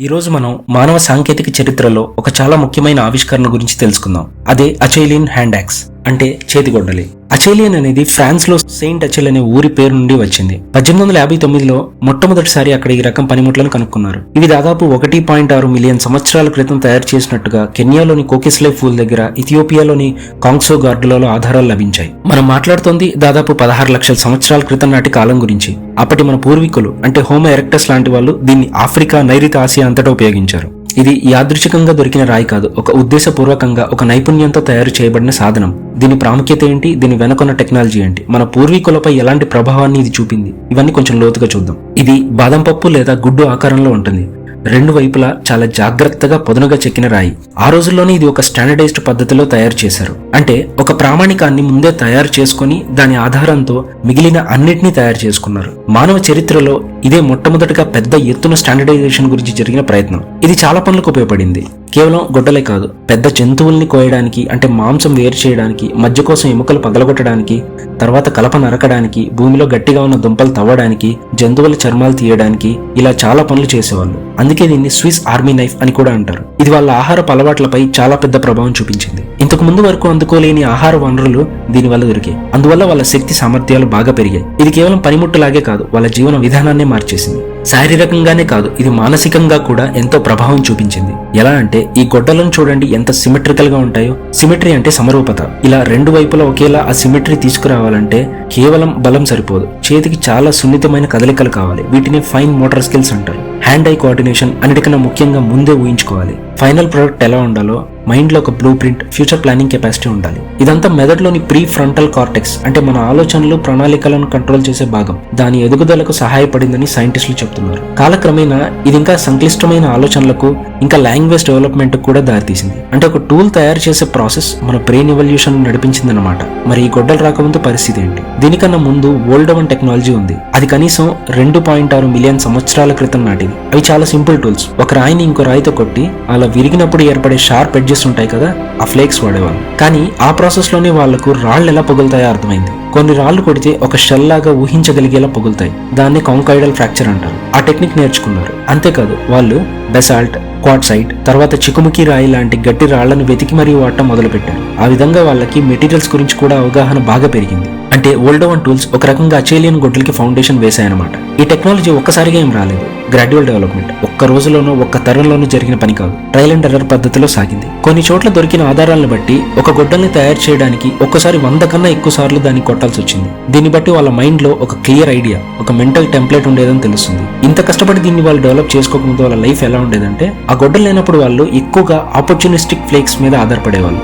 ఈరోజు మనం మానవ సాంకేతిక చరిత్రలో ఒక చాలా ముఖ్యమైన ఆవిష్కరణ గురించి తెలుసుకుందాం. అదే అచైలిన్ హ్యాండ్ యాక్స్. అంటే చేతిగొడ్డలి. అచెలియన్ అనేది ఫ్రాన్స్లో సెయింట్ అచెల్ అనే ఊరి పేరు నుండి వచ్చింది. పద్దెనిమిది వందల యాభై తొమ్మిదిలో మొట్టమొదటిసారి అక్కడ ఈ రకం పనిముట్లను కనుక్కున్నారు. ఇవి దాదాపు ఒకటి పాయింట్ ఆరు మిలియన్ సంవత్సరాల క్రితం తయారు చేసినట్టుగా కెన్యాలోని కోకిస్లే ఫూల్ దగ్గర ఇథియోపియాలోని కాంగ్సో గార్డులలో ఆధారాలు లభించాయి. మనం మాట్లాడుతోంది దాదాపు పదహారు లక్షల సంవత్సరాల క్రితం నాటి కాలం గురించి. అప్పటి మన పూర్వీకులు అంటే హోమో ఎరెక్టస్ లాంటి వాళ్ళు దీన్ని ఆఫ్రికా నైరుతి ఆసియా అంతటా ఉపయోగించారు. ఇది యాదృచ్ఛికంగా దొరికిన రాయి కాదు ఒక ఉద్దేశపూర్వకంగా ఒక నైపుణ్యంతో తయారు చేయబడిన సాధనం. దీని ప్రాముఖ్యత ఏంటి? దీని వెనుకొన్న టెక్నాలజీ ఏంటి? మన పూర్వీకులపై ఎలాంటి ప్రభావాన్ని ఇది చూపింది? ఇవన్నీ కొంచెం లోతుగా చూద్దాం. ఇది బాదం పప్పు లేదా గుడ్డు ఆకారంలో ఉంటుంది. రెండు వైపులా చాలా జాగ్రత్తగా పదునుగా చెక్కిన రాయి. ఆ రోజుల్లోనే ఇది ఒక స్టాండర్డైజ్డ్ పద్ధతిలో తయారు చేశారు. అంటే ఒక ప్రామాణికాన్ని ముందే తయారు చేసుకొని దాని ఆధారంతో మిగిలిన అన్నిటినీ తయారు చేసుకున్నారు. మానవ చరిత్రలో ఇదే మొట్టమొదటిగా పెద్ద ఎత్తున స్టాండర్డైజేషన్ గురించి జరిగిన ప్రయత్నం. ఇది చాలా పనులకు ఉపయోగపడింది. కేవలం గొడ్డలే కాదు పెద్ద జంతువుల్ని కోయడానికి అంటే మాంసం వేరు చేయడానికి మధ్య కోసం ఎముకలు పగలగొట్టడానికి తర్వాత కలప నరకడానికి భూమిలో గట్టిగా ఉన్న దుంపలు తవ్వడానికి జంతువుల చర్మాలు తీయడానికి ఇలా చాలా పనులు చేసేవాళ్ళు. అందుకే దీన్ని స్విస్ ఆర్మీ నైఫ్ అని కూడా అంటారు. ఇది వాళ్ళ ఆహారపు అలవాట్లపై చాలా పెద్ద ప్రభావం చూపించింది. ఇంతకు ముందు వరకు అందుకోలేని ఆహార వనరులు దీనివల్ల దొరికాయి. అందువల్ల వాళ్ళ శక్తి సామర్థ్యాలు బాగా పెరిగాయి. ఇది కేవలం పనిముట్టులాగే కాదు వాళ్ళ జీవన విధానాన్నే మార్చేసింది. శారీరకంగానే కాదు ఇది మానసికంగా కూడా ఎంతో ప్రభావం చూపించింది. ఎలా అంటే ఈ గొడ్డలను చూడండి ఎంత సిమెట్రికల్గా ఉంటాయో. సిమెట్రీ అంటే సమరూపత. ఇలా రెండు వైపులా ఒకేలా ఆ సిమెట్రీ తీసుకురావాలంటే కేవలం బలం సరిపోదు. చేతికి చాలా సున్నితమైన కదలికలు కావాలి. వీటిని ఫైన్ మోటార్ స్కిల్స్ అంటారు. హ్యాండ్ ఐ కోఆర్డినేషన్ అన్నిటికన్నా ముఖ్యంగా ముందే ఊహించుకోవాలి. ఫైనల్ ప్రొడక్ట్ ఎలా ఉండాలో మైండ్లో ఒక blueprint future planning capacity ఉండాలి. ఇదంతా మెదడులోని ప్రీ ఫ్రంటల్ కార్టెక్స్ అంటే మన ఆలోచనలు ప్రణాళికలను కంట్రోల్ చేసే భాగం. దాని ఎదుగుదలకు సహాయపడిందని సైంటిస్టులు చెప్తున్నారు. కాలక్రమేణా ఇది ఇంకా సంక్లిష్టమైన ఆలోచనలకు ఇంకా లాంగ్వేజ్ డెవలప్మెంట్ కూడా దారితీసింది. అంటే ఒక టూల్ తయారు చేసే ప్రాసెస్ మన బ్రెయిన్ ఎవల్యూషన్ నడిపించిందన్నమాట. మరి ఈ గొడ్డలు రాకముందు పరిస్థితి ఏంటి? దీనికన్నా ముందు ఓల్డవన్ టెక్నాలజీ ఉంది. అది కనీసం రెండు పాయింట్ ఆరు మిలియన్ సంవత్సరాల క్రితం నాటిది. అవి చాలా సింపుల్ టూల్స్. ఒక రాయిని ఇంకో రాయితో కొట్టి అలా విరిగినప్పుడు ఏర్పడే షార్ప్ ఎడ్జెస్ ఉంటాయి కదా ఆ ఫ్లేక్స్ వాడేవాళ్ళు. కానీ ఆ ప్రాసెస్లోనే వాళ్ళకు రాళ్ళు ఎలా పొగులుతాయో అర్థమైంది. కొన్ని రాళ్ళు కొడితే ఒక షెల్ లాగా ఊహించగలిగేలా పొగులుతాయి. దాన్ని కాంకాయిడల్ ఫ్రాక్చర్ అంటారు. ఆ టెక్నిక్ నేర్చుకున్నారు. అంతేకాదు వాళ్ళు బెసాల్ట్ క్వాడ్సైట్ తర్వాత చికుముకి రాయి లాంటి గట్టి రాళ్ళను వెతికి మరీ వాడటం మొదలుపెట్టారు. ఆ విధంగా వాళ్ళకి మెటీరియల్స్ గురించి కూడా అవగాహన బాగా పెరిగింది. అంటే ఓల్డోవన్ టూల్స్ ఒక రకంగా అచేలియన్ గొడ్డలకి ఫౌండేషన్ వేశాయన్నమాట. ఈ టెక్నాలజీ ఒక్కసారిగా ఏం రాలేదు. గ్రాడ్యువల్ డెవలప్మెంట్ ఒక్క రోజులోనూ ఒక్క తరంలోనూ జరిగిన పని కాదు. ట్రయల్ అండ్ ఎర్రర్ పద్ధతిలో సాగింది. కొన్ని చోట్ల దొరికిన ఆధారాలను బట్టి ఒక గొడ్డల్ని తయారు చేయడానికి ఒక్కసారి వంద కన్నా ఎక్కువ సార్లు దాన్ని కొట్టాల్సి వచ్చింది. దీన్ని బట్టి వాళ్ళ మైండ్లో ఒక క్లియర్ ఐడియా ఒక మెంటల్ టెంప్లెట్ ఉండేదని తెలుస్తుంది. ఇంత కష్టపడి దీన్ని వాళ్ళు డెవలప్ చేసుకోకముందు వాళ్ళ లైఫ్ ఎలా ఉండేదంటే ఆ గొడ్డలు లేనప్పుడు వాళ్ళు ఎక్కువగా ఆపర్చునిస్టిక్ ఫ్లేక్స్ మీద ఆధారపడేవాళ్ళు.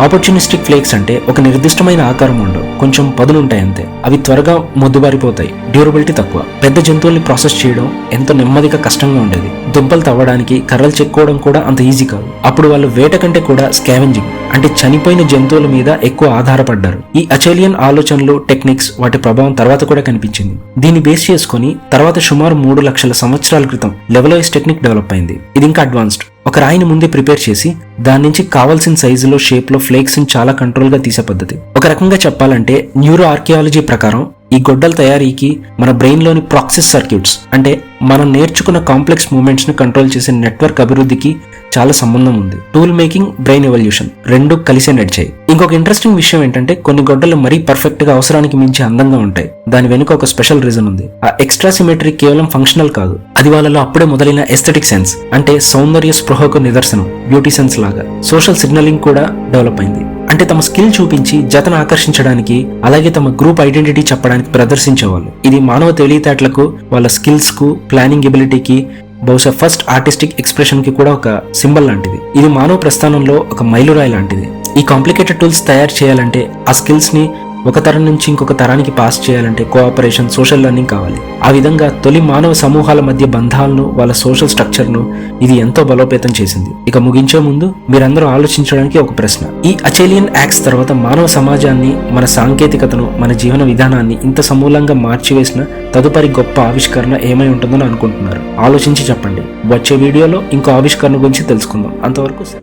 ఆపర్చునిస్టిక్ ఫ్లేక్స్ అంటే ఒక నిర్దిష్టమైన ఆకారం ఉండవు కొంచెం పదులుంటాయి అంతే. అవి త్వరగా మొద్దుబారిపోతాయి డ్యూరబిలిటీ తక్కువ. పెద్ద జంతువుల్ని ప్రాసెస్ చేయడం ఎంతో నెమ్మదిగా కష్టంగా ఉండేది. దుంపలు తవ్వడానికి కర్రలు చెక్కోవడం కూడా అంత ఈజీ కాదు. అప్పుడు వాళ్ళు వేట కంటే కూడా స్కావెంజింగ్ అంటే చనిపోయిన జంతువుల మీద ఎక్కువ ఆధారపడ్డారు. ఈ అచేలియన్ ఆలోచనలు టెక్నిక్స్ వాటి ప్రభావం తర్వాత కూడా కనిపించింది. దీన్ని బేస్ చేసుకుని తర్వాత సుమారు మూడు లక్షల సంవత్సరాల క్రితం లెవలైజ్ టెక్నిక్ డెవలప్ అయింది. ఇది ఇంకా అడ్వాన్స్డ్ ఒక రాయిని ముందే ప్రిపేర్ చేసి దాని నుంచి కావాల్సిన సైజులో షేప్లో ఫ్లేక్స్ని చాలా కంట్రోల్గా తీసే పద్ధతి. ఒక రకంగా చెప్పాలంటే న్యూరో ఆర్కియాలజీ ప్రకారం ఈ గొడ్డల తయారీకి మన బ్రెయిన్లోని ప్రాక్సిస్ సర్క్యూట్స్ అంటే మనం నేర్చుకున్న కాంప్లెక్స్ మూమెంట్స్ని కంట్రోల్ చేసే నెట్వర్క్ అభివృద్ధికి చాలా సంబంధం ఉంది. టూల్ మేకింగ్ బ్రెయిన్ ఎవల్యూషన్ రెండు కలిసే నడిచాయి. ఇంకొక ఇంట్రెస్టింగ్ విషయం ఏంటంటే కొన్ని గొడ్డలు మరీ పర్ఫెక్ట్గా అవసరానికి మించి అందంగా ఉంటాయి. దాని వెనుక ఒక స్పెషల్ రీజన్ ఉంది. ఆ ఎక్స్ట్రా సిమెట్రీ కేవలం ఫంక్షనల్ కాదు. అది వాళ్ళలో అప్పుడే మొదలైన ఎస్థెటిక్ సెన్స్ అంటే సౌందర్య స్పృహకు నిదర్శనం బ్యూటీ సెన్స్ లాగా. సోషల్ సిగ్నలింగ్ కూడా డెవలప్ అయింది. అంటే తమ స్కిల్ చూపించి జతను ఆకర్షించడానికి అలాగే తమ గ్రూప్ ఐడెంటిటీ చెప్పడానికి ప్రదర్శించేవాళ్ళు. ఇది మానవ తెలివితేటలకు వాళ్ళ స్కిల్స్కు ప్లానింగ్ ఎబిలిటీకి బహుశా ఫస్ట్ ఆర్టిస్టిక్ ఎక్స్ప్రెషన్కి కూడా ఒక సింబల్ లాంటిది. ఇది మానవ ప్రస్థానంలో ఒక మైలురాయి లాంటిది. ఈ కాంప్లికేటెడ్ టూల్స్ తయారు చేయాలంటే ఆ స్కిల్స్ని ఒక తరం నుంచి ఇంకొక తరానికి పాస్ చేయాలంటే కోఆపరేషన్ సోషల్ లెర్నింగ్ కావాలి. ఆ విధంగా తొలి మానవ సమూహాల మధ్య బంధాలను వాళ్ళ సోషల్ స్ట్రక్చర్ను ఇది ఎంతో బలోపేతం చేసింది. ఇక ముగించే ముందు మీరందరూ ఆలోచించడానికి ఒక ప్రశ్న. ఈ అచేలియన్ యాక్స్ తర్వాత మానవ సమాజాన్ని మన సాంకేతికతను మన జీవన విధానాన్ని ఇంత సమూలంగా మార్చివేసిన తదుపరి గొప్ప ఆవిష్కరణ ఏమై ఉంటుందని అనుకుంటున్నారు. ఆలోచించి చెప్పండి. వచ్చే వీడియోలో ఇంకో ఆవిష్కరణ గురించి తెలుసుకుందాం. అంతవరకు సెలవు.